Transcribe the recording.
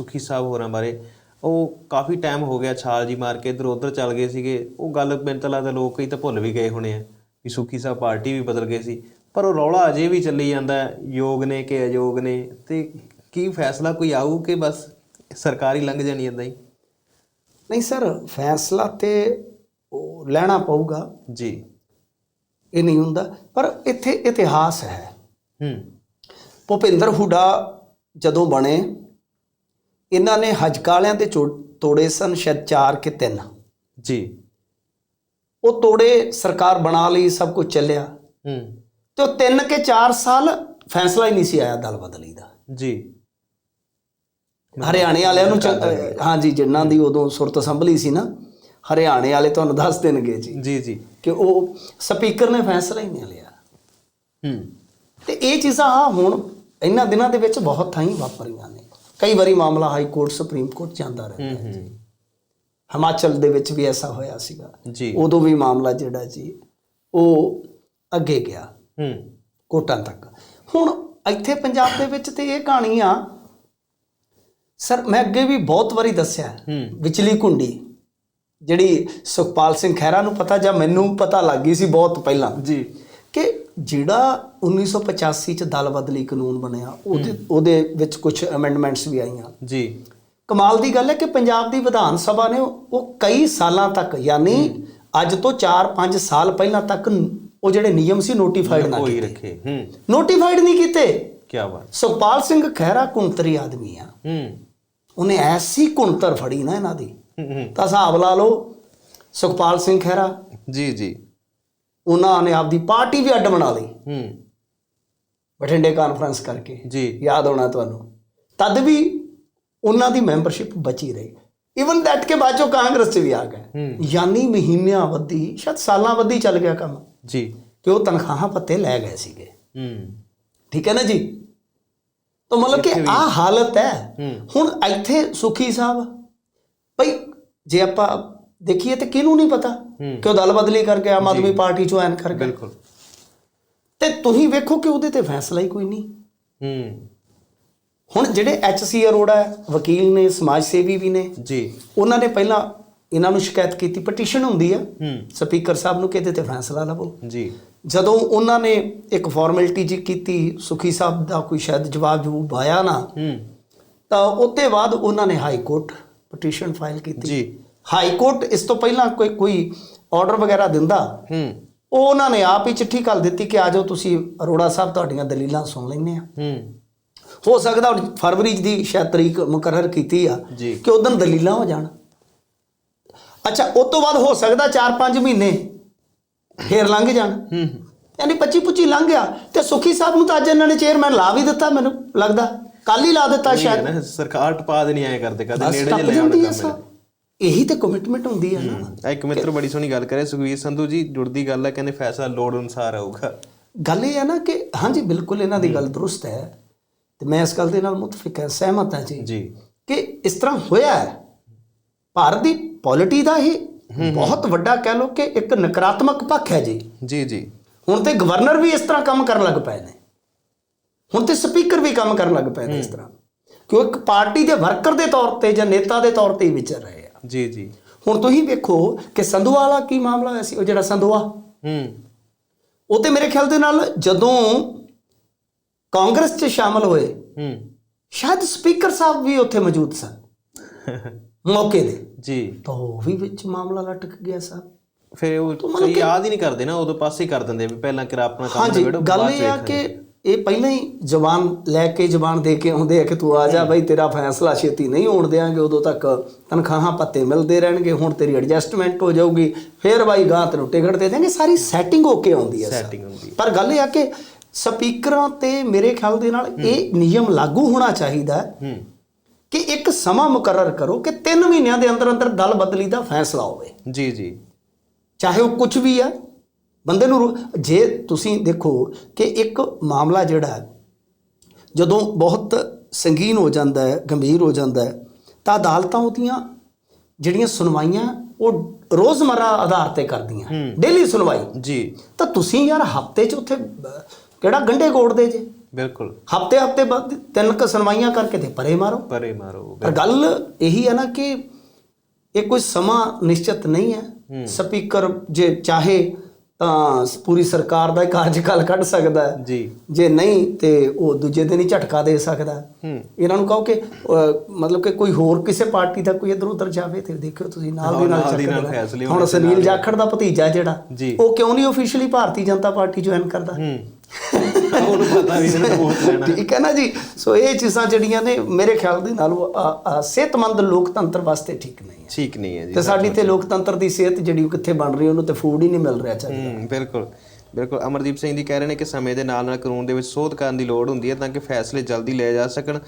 ਸੁਖੀ ਸਾਹਿਬ ਹੋਰਾਂ ਬਾਰੇ। ਉਹ ਕਾਫੀ ਟਾਈਮ ਹੋ ਗਿਆ ਛਾਲ ਜੀ ਮਾਰ ਕੇ ਇਧਰ ਉਧਰ ਚੱਲ ਗਏ ਸੀਗੇ। ਉਹ ਗੱਲ ਮੈਨੂੰ ਤਾਂ ਲੱਗਦਾ ਲੋਕ ਕਈ ਤਾਂ ਭੁੱਲ ਵੀ ਗਏ ਹੋਣੇ ਆ ਵੀ ਸੁਖੀ ਸਾਹਿਬ ਪਾਰਟੀ ਵੀ ਬਦਲ ਗਏ ਸੀ। ਪਰ ਉਹ ਰੌਲਾ ਅਜੇ ਵੀ ਚੱਲੀ ਜਾਂਦਾ ਹੈ, ਯੋਗ ਨੇ ਕਿ ਅਯੋਗ ਨੇ। ਤੇ ਕੀ ਫੈਸਲਾ ਕੋਈ ਆਊ ਕਿ ਬਸ ਸਰਕਾਰੀ ਲੰਘ ਜਾਣੀ ਏਦਾਂ ਹੀ? ਨਹੀਂ ਸਰ ਫੈਸਲਾ ਤੇ ਉਹ ਲੈਣਾ ਪਊਗਾ। ਜੀ। ਇਹ ਨਹੀਂ ਹੁੰਦਾ। ਪਰ ਇੱਥੇ ਇਤਿਹਾਸ ਹੈ। ਹੂੰ। ਭੁਪਿੰਦਰ ਹੁਡਾ ਜਦੋਂ ਬਣੇ ਇਹਨਾਂ ਨੇ ਹਜਕਾਲਿਆਂ ਦੇ ਚੋ- ਤੋੜੇ ਸਨ ਸ਼ਾਇਦ 4 ਕਿ 3 ਜੀ। ਉਹ ਤੋੜੇ ਸਰਕਾਰ ਬਣਾ ਲਈ ਸਭ ਕੁਝ ਚੱਲਿਆ। ਹੂੰ। ਤੇ ਉਹ 3 ਕੇ 4 ਸਾਲ ਫੈਸਲਾ ਹੀ ਨਹੀਂ ਸੀ ਆਇਆ ਦਲ ਬਦਲੀ ਦਾ। ਜੀ। ਹਰਿਆਣੇ ਵਾਲਿਆਂ ਨੂੰ ਹਾਂਜੀ ਜਿਨ੍ਹਾਂ ਦੀ ਉਦੋਂ ਸੁਰਤ ਸੰਭਲੀ ਸੀ ਨਾ ਹਰਿਆਣੇ ਵਾਲੇ ਤੁਹਾਨੂੰ ਦੱਸ ਦੇਣਗੇ ਜੀ। ਜੀ ਜੀ। ਕਿ ਉਹ ਸਪੀਕਰ ਨੇ ਫੈਸਲਾ ਹੀ ਨਹੀਂ ਲਿਆ। ਹੂੰ। ਤੇ ਇਹ ਚੀਜ਼ਾਂ ਹੁਣ ਇਹਨਾਂ ਦਿਨਾਂ ਦੇ ਵਿੱਚ ਬਹੁਤ ਥਾਈਂ ਵਾਪਰੀਆਂ ਨੇ। ਕਈ ਵਾਰੀ ਮਾਮਲਾ ਹਾਈ ਕੋਰਟ ਸੁਪਰੀਮ ਕੋਰਟ ਜਾਂਦਾ ਰਹਿੰਦਾ ਹੈ ਜੀ। ਹਿਮਾਚਲ ਦੇ ਵਿੱਚ ਵੀ ਐਸਾ ਹੋਇਆ ਸੀਗਾ। ਜੀ। ਉਦੋਂ ਵੀ ਮਾਮਲਾ ਜਿਹੜਾ ਜੀ ਉਹ ਅੱਗੇ ਗਿਆ। ਹੂੰ। ਕੋਰਟਾਂ ਤੱਕ। ਹੁਣ ਇੱਥੇ ਪੰਜਾਬ ਦੇ ਵਿੱਚ ਤੇ ਇਹ ਕਹਾਣੀ ਆ ਸਰ ਮੈਂ ਅੱਗੇ ਵੀ ਬਹੁਤ ਵਾਰੀ ਦੱਸਿਆ ਵਿਚਲੀ ਕੁੰਡੀ ਜਿਹੜੀ ਸੁਖਪਾਲ ਸਿੰਘ ਖਹਿਰਾ ਨੂੰ ਪਤਾ ਜਾਂ ਮੈਨੂੰ ਪਤਾ ਲੱਗ ਗਈ ਸੀ ਬਹੁਤ ਪਹਿਲਾਂ। ਜੀ। ਜਿਹੜਾ 1985 ਚ ਦਲ ਬਦਲੀ ਕਾਨੂੰਨ ਬਣਿਆ ਉਹਦੇ ਉਹਦੇ ਵਿੱਚ ਕੁਝ ਅਮੈਂਡਮੈਂਟਸ ਵੀ ਆਈਆਂ। ਜੀ। ਕਮਾਲ ਦੀ ਗੱਲ ਹੈ ਕਿ ਪੰਜਾਬ ਦੀ ਵਿਧਾਨ ਸਭਾ ਨੇ ਉਹ ਕਈ ਸਾਲਾਂ ਤੱਕ ਯਾਨੀ ਅੱਜ ਤੋਂ 4-5 ਸਾਲ ਪਹਿਲਾਂ ਤੱਕ ਉਹ ਜਿਹੜੇ ਨਿਯਮ ਸੀ ਨੋਟੀਫਾਈਡ ਨਾ ਕੋਈ ਰੱਖੇ ਹੂੰ। ਨੋਟੀਫਾਈਡ ਨਹੀਂ ਕੀਤੇ। ਕੀ ਬਾਤ। ਸੁਖਪਾਲ ਸਿੰਘ ਖਹਿਰਾ ਕੁੰਤਰੀ ਆਦਮੀ ਆ। ਹੂੰ। ਉਹਨੇ ਐਸੀ ਕੁੰਤਰ ਫੜੀ ਨਾ ਇਹਨਾਂ ਦੀ। ਤਾਂ ਹਿਸਾਬ ਲਾ ਲਓ ਸੁਖਪਾਲ ਸਿੰਘ ਖਹਿਰਾ। ਜੀ ਜੀ। ਉਹਨਾਂ ਨੇ ਆਪਦੀ ਪਾਰਟੀ ਵੀ ਅੱਡ ਬਣਾ ਲਈ। ਹੂੰ। ਬਠਿੰਡੇ ਕਾਨਫਰੰਸ ਕਰਕੇ। ਜੀ। ਯਾਦ ਹੋਣਾ ਤੁਹਾਨੂੰ। ਤਦ ਵੀ ਉਹਨਾਂ ਦੀ ਮੈਂਬਰਸ਼ਿਪ ਬਚੀ ਰਹੀ। ਇਵਨ ਦੈਟ ਕੇ ਬਾਅਦ ਚੋਂ ਕਾਂਗਰਸ 'ਚ ਵੀ ਆ ਗਏ। ਯਾਨੀ ਮਹੀਨਿਆਂ ਵੱਧੀ ਸ਼ਾਇਦ ਸਾਲਾਂ ਵੱਧੀ ਚੱਲ ਗਿਆ ਕੰਮ। ਜੀ। ਕਿ ਉਹ ਤਨਖਾਹਾਂ ਪੱਤੇ ਲੈ ਗਏ ਸੀਗੇ। ਹੂੰ। ਠੀਕ ਹੈ ਨਾ ਜੀ? ਤਾਂ ਮਤਲਬ ਕਿ ਆ ਹਾਲਤ ਹੂੰ। ਹੁਣ ਇੱਥੇ ਸੁਖੀ ਸਾਹਿਬ ਭਈ ਜੇ ਆਪਾਂ ਦੇਖੀਏ ਤੇ ਕਿਹਨੂੰ ਨਹੀਂ ਪਤਾ ਕਿ ਉਹ ਦਲ ਬਦਲੀ ਕਰਕੇ ਆਮ ਆਦਮੀ ਪਾਰਟੀ ਚੋਂ ਐਨ ਕਰ ਗਿਆ ਬਿਲਕੁਲ। ਤੇ ਤੁਸੀਂ ਵੇਖੋ ਕਿ ਉਹਦੇ ਤੇ ਫੈਸਲਾ ਹੀ ਕੋਈ ਨਹੀਂ। ਹੂੰ। ਹੁਣ ਜਿਹੜੇ ਐਚਸੀ ਅਰੋੜਾ ਵਕੀਲ ਨੇ ਸਮਾਜ ਸੇਵੀ ਵੀ ਨੇ ਜੀ। ਉਹਨਾਂ ਨੇ ਪਹਿਲਾਂ ਇਹਨਾਂ ਨੂੰ ਸ਼ਿਕਾਇਤ ਕੀਤੀ ਪਟੀਸ਼ਨ ਹੁੰਦੀ ਆ। ਸਪੀਕਰ ਸਾਹਿਬ ਨੂੰ ਕਿ ਇਹਦੇ ਤੇ ਫੈਸਲਾ ਲਵੋ। ਜੀ। ਜਦੋਂ ਉਹਨਾਂ ਨੇ ਇੱਕ ਫਾਰਮੈਲਿਟੀ ਜੀ ਕੀਤੀ ਸੁਖੀ ਸਾਹਿਬ ਦਾ ਕੋਈ ਸ਼ਾਇਦ ਜਵਾਬ ਜਵਾਬ ਆਇਆ ਨਾ ਤਾਂ ਉੱਤੇ ਬਾਅਦ ਉਹਨਾਂ ਨੇ ਹਾਈ ਕੋਰਟ ਪਟੀਸ਼ਨ ਫਾਈਲ ਕੀਤੀ। ਜੀ। ਹਾਈ ਕੋਰਟ ਇਸ ਤੋਂ ਪਹਿਲਾਂ ਕੋਈ ਕੋਈ ਆਰਡਰ ਵਗੈਰਾ ਦਿੰਦਾ? ਹੂੰ। ਉਹ ਉਹਨਾਂ ਨੇ ਆਪ ਹੀ ਚਿੱਠੀ ਘੱਲ ਦਿੱਤੀ ਕਿ ਆਜੋ ਤੁਸੀਂ ਅਰੋੜਾ ਸਾਹਿਬ ਤੁਹਾਡੀਆਂ ਦਲੀਲਾਂ ਸੁਣ ਲੈਂਦੇ ਆ। ਹੂੰ। ਹੋ ਸਕਦਾ ਫਰਵਰੀ ਦੀ ਸ਼ਾਇਦ ਤਰੀਕ ਮੁਕਰਰ ਕੀਤੀ ਆ ਕਿ ਉਦੋਂ ਦਲੀਲਾਂ ਹੋ ਜਾਣ। ਅੱਛਾ ਉਸ ਤੋਂ ਬਾਅਦ ਹੋ ਸਕਦਾ 4-5 ਮਹੀਨੇ ਫੇਰ ਲੰਘ ਜਾਣ। ਹੂੰ। ਯਾਨੀ 25-25 ਲੰਘ ਗਿਆ। ਤੇ ਸੁਖੀ ਸਾਹਿਬ ਨੂੰ ਤਾਂ ਅੱਜ ਇਹਨਾਂ ਨੇ ਚੇਅਰਮੈਨ ਲਾ ਵੀ ਦਿੱਤਾ ਮੈਨੂੰ ਲੱਗਦਾ। ਕੱਲ ਹੀ ਲਾ ਦਿੱਤਾ ਸ਼ਾਇਦ। ਸਰਕਾਰ ਟਪਾ ਦੇ ਨਹੀਂ ਆਏ ਕਰਦੇ ਕਦੇ ਨੇੜੇ ਜੇ ਲੈ ਸਭ। ਇਹੀ ਤੇ ਕਮਿਟਮੈਂਟ ਹੁੰਦੀ ਹੈ ਨਾ। ਆ ਇੱਕ ਮਿੱਤਰ ਬੜੀ ਸੋਹਣੀ ਗੱਲ ਕਰੇ ਸੁਖਵੀਰ ਸੰਧੂ ਜੀ ਜੁੜਦੀ ਗੱਲ ਹੈ ਕਹਿੰਦੇ ਫੈਸਲਾ ਲੋੜ ਅਨੁਸਾਰ ਆਊਗਾ। ਗੱਲ ਇਹ ਹੈ ਨਾ ਕਿ ਹਾਂਜੀ ਬਿਲਕੁਲ ਇਹਨਾਂ ਦੀ ਗੱਲ ਦਰੁਸਤ ਹੈ। ਤੇ ਮੈਂ ਇਸ ਗੱਲ ਦੇ ਨਾਲ ਮੁਤਫਿਕ ਹਾਂ ਸਹਿਮਤ ਹਾਂ ਜੀ। ਜੀ। ਕਿ ਇਸ ਤਰ੍ਹਾਂ ਹੋਇਆ ਹੈ ਭਾਰਤ ਦੀ ਪੋਲਿਟੀ ਦਾ ਹੀ ਬਹੁਤ ਵੱਡਾ ਕਹਿ ਲਓ ਕਿ ਇੱਕ ਨਕਾਰਾਤਮਕ ਪੱਖ ਹੈ ਜੀ। ਜੀ ਜੀ। ਹੁਣ ਤੇ ਗਵਰਨਰ ਵੀ ਇਸ ਤਰ੍ਹਾਂ ਕੰਮ ਕਰਨ ਲੱਗ ਪਏ ਨੇ। ਹੁਣ ਤੇ ਸਪੀਕਰ ਵੀ ਕੰਮ ਕਰਨ ਲੱਗ ਪਏ ਨੇ ਇਸ ਤਰ੍ਹਾਂ। ਕਿ ਉਹ ਇੱਕ ਪਾਰਟੀ ਦੇ ਵਰਕਰ ਦੇ ਤੌਰ ਤੇ ਜਾਂ ਨੇਤਾ ਦੇ ਤੌਰ ਤੇ ਹੀ ਵਿਚਰ ਰਹੇ ਆ। ਜੀ ਜੀ। ਹੁਣ ਤੁਸੀਂ ਵੇਖੋ ਕਿ ਸੰਧੂਆ ਵਾਲਾ ਕੀ ਮਾਮਲਾ ਹੋਇਆ ਸੀ ਉਹ ਜਿਹੜਾ ਸੰਧੂਆ। ਹੂੰ। ਉਹ ਤੇ ਮੇਰੇ ਖਿਆਲ ਦੇ ਨਾਲ ਜਦੋਂ ਕਾਂਗਰਸ 'ਚ ਸ਼ਾਮਲ ਹੋਏ ਹੂੰ। ਸ਼ਾਇਦ ਸਪੀਕਰ ਸਾਹਿਬ ਵੀ ਉੱਥੇ ਮੌਜੂਦ ਸਨ। ਮੌਕੇ ਦੇ ਜੀ। ਤਾਂ ਉਹ ਵੀ ਵਿੱਚ ਮਾਮਲਾ ਲਟਕ ਗਿਆ ਸਾਹਿਬ ਫਿਰ ਉਹ ਯਾਦ ਹੀ ਨਹੀਂ ਕਰਦੇ ਨਾ ਉਦੋਂ ਪਾਸੇ ਕਰ ਦਿੰਦੇ ਵੀ ਪਹਿਲਾਂ ਕਿਰਾ ਆਪਣਾ ਕੰਮ ਹਾਂਜੀ ਨਿਬੇੜੋ ਗੱਲ ਇਹ ਆ। ਕਿ ਇਹ ਪਹਿਲਾਂ ਹੀ ਜ਼ਬਾਨ ਲੈ ਕੇ ਜ਼ਬਾਨ ਦੇ ਕੇ ਆਉਂਦੇ ਆ ਕਿ ਤੂੰ ਆ ਜਾ ਬਈ ਤੇਰਾ ਫੈਸਲਾ ਛੇਤੀ ਨਹੀਂ ਹੋਣ ਦੇਾਂਗੇ ਉਦੋਂ ਤੱਕ ਤਨਖਾਹਾਂ ਪੱਤੇ ਮਿਲਦੇ ਰਹਿਣਗੇ ਹੁਣ ਤੇਰੀ ਐਡਜਸਟਮੈਂਟ ਹੋ ਜਾਊਗੀ। ਫਿਰ ਬਾਈ ਗਾਂ ਤੈਨੂੰ ਟਿਕਟ ਦੇ ਦੇਣਗੇ ਸਾਰੀ ਸੈਟਿੰਗ ਹੋ ਕੇ ਆਉਂਦੀ ਹੈ। ਸੈਟਿੰਗ ਹੁੰਦੀ। ਪਰ ਗੱਲ ਇਹ ਆ ਕਿ ਸਪੀਕਰਾਂ ਤੇ ਮੇਰੇ ਖਿਆਲ ਦੇ ਨਾਲ ਇਹ ਨਿਯਮ ਲਾਗੂ ਹੋਣਾ ਚਾਹੀਦਾ ਕਿ ਇੱਕ ਸਮਾਂ ਮੁਕਰਰ ਕਰੋ ਕਿ 3 ਮਹੀਨਿਆਂ ਦੇ ਅੰਦਰ ਅੰਦਰ ਦਲ ਬਦਲੀ ਦਾ ਫੈਸਲਾ ਹੋਵੇ। ਜੀ ਜੀ। ਚਾਹੇ ਉਹ ਕੁਝ ਵੀ ਹੈ ਬੰਦੇ ਨੂੰ ਜੇ ਤੁਸੀਂ ਦੇਖੋ ਕਿ ਇੱਕ ਮਾਮਲਾ ਜਿਹੜਾ ਜਦੋਂ ਬਹੁਤ ਸੰਗੀਨ ਹੋ ਜਾਂਦਾ ਹੈ ਗੰਭੀਰ ਹੋ ਜਾਂਦਾ ਹੈ ਤਾਂ ਅਦਾਲਤਾਂ ਉਹਦੀਆਂ ਜਿਹੜੀਆਂ ਸੁਣਵਾਈਆਂ ਉਹ ਰੋਜ਼ਮਰਾ ਆਧਾਰ ਤੇ ਕਰਦੀਆਂ। ਡੇਲੀ ਸੁਣਵਾਈ। ਜੀ। ਤਾਂ ਤੁਸੀਂ ਯਾਰ ਹਫ਼ਤੇ 'ਚ ਉੱਥੇ ਕਿਹੜਾ ਗੰਡੇ ਕੋੜਦੇ ਜੇ? ਬਿਲਕੁਲ। ਹਫ਼ਤੇ ਹਫ਼ਤੇ ਬਾਅਦ ਤਿੰਨ ਕ ਸੁਣਵਾਈਆਂ ਕਰਕੇ ਤੇ ਪਰੇ ਮਾਰੋ। ਪਰੇ ਮਾਰੋ ਪਰ ਗੱਲ ਇਹੀ ਹੈ ਨਾ ਕਿ ਇਹ ਕੋਈ ਸਮਾਂ ਨਿਸ਼ਚਿਤ ਨਹੀਂ ਹੈ। ਸਪੀਕਰ ਜੇ ਚਾਹੇ ਤਾਂ ਪੂਰੀ ਸਰਕਾਰ ਦਾ ਕਾਰਜਕਾਲ ਕੱਢ ਸਕਦਾ ਹੈ ਜੀ ਜੇ ਨਹੀਂ ਤੇ ਉਹ ਦੂਜੇ ਦਿਨ ਹੀ ਝਟਕਾ ਦੇ ਸਕਦਾ ਹੈ। ਹੂੰ ਇਹਨਾਂ ਨੂੰ ਕਹੋ ਕਿ ਮਤਲਬ ਕਿ ਕੋਈ ਹੋਰ ਕਿਸੇ ਪਾਰਟੀ ਦਾ ਕੋਈ ਇਧਰ ਉਧਰ ਜਾਵੇ ਤੇ ਦੇਖਿਓ ਤੁਸੀਂ ਨਾਲ ਦੀ ਨਾਲ। ਫੈਸਲੇ ਹੁਣ ਸੁਨੀਲ ਜਾਖੜ ਦਾ ਭਤੀਜਾ ਜਿਹੜਾ। ਉਹ ਕਿਉਂ ਨਹੀਂ officially Bharatiya Janata Party join ਕਰਦਾ ਹੂੰ ਉਹਨੂੰ ਪਤਾ ਵੀ ਇਹਨਾਂ ਨੂੰ ਲੈਣਾ ਠੀਕ ਹੈ ਨਾ ਜੀ? ਸੋ ਇਹ ਚੀਜ਼ਾਂ ਜਿਹੜੀਆਂ ਨੇ ਮੇਰੇ ਖਿਆਲ ਦੇ ਨਾਲ ਉਹ, ਸਿਹਤਮੰਦ ਲੋਕਤੰਤਰ ਵਾਸਤੇ ਠੀਕ ਨਹੀਂ ਹੈ। ਠੀਕ ਨਹੀਂ ਹੈ ਜੀ ਤੇ ਸਾਡੀ ਤੇ ਲੋਕਤੰਤਰ ਦੀ ਸਿਹਤ ਜਿਹੜੀ ਉਹ ਕਿੱਥੇ ਬਣ ਰਹੀ ਉਹਨੂੰ ਤੇ ਫੂਡ ਹੀ ਨਹੀਂ ਮਿਲ ਰਿਹਾ ਚਾਹੀਦਾ ਹੂੰ ਬਿਲਕੁਲ ਬਿਲਕੁਲ। ਅਮਰਦੀਪ ਸਿੰਘ ਜੀ ਕਹਿ ਰਹੇ ਨੇ ਕਿ ਸਮੇਂ ਦੇ ਨਾਲ ਨਾਲ ਕਾਨੂੰਨ ਦੇ ਵਿੱਚ ਸੋਧ ਕਰਨ ਦੀ ਲੋੜ ਹੁੰਦੀ ਹੈ ਤਾਂ ਕਿ ਫੈਸਲੇ ਜਲਦੀ ਲਏ ਜਾ ਸਕਣ।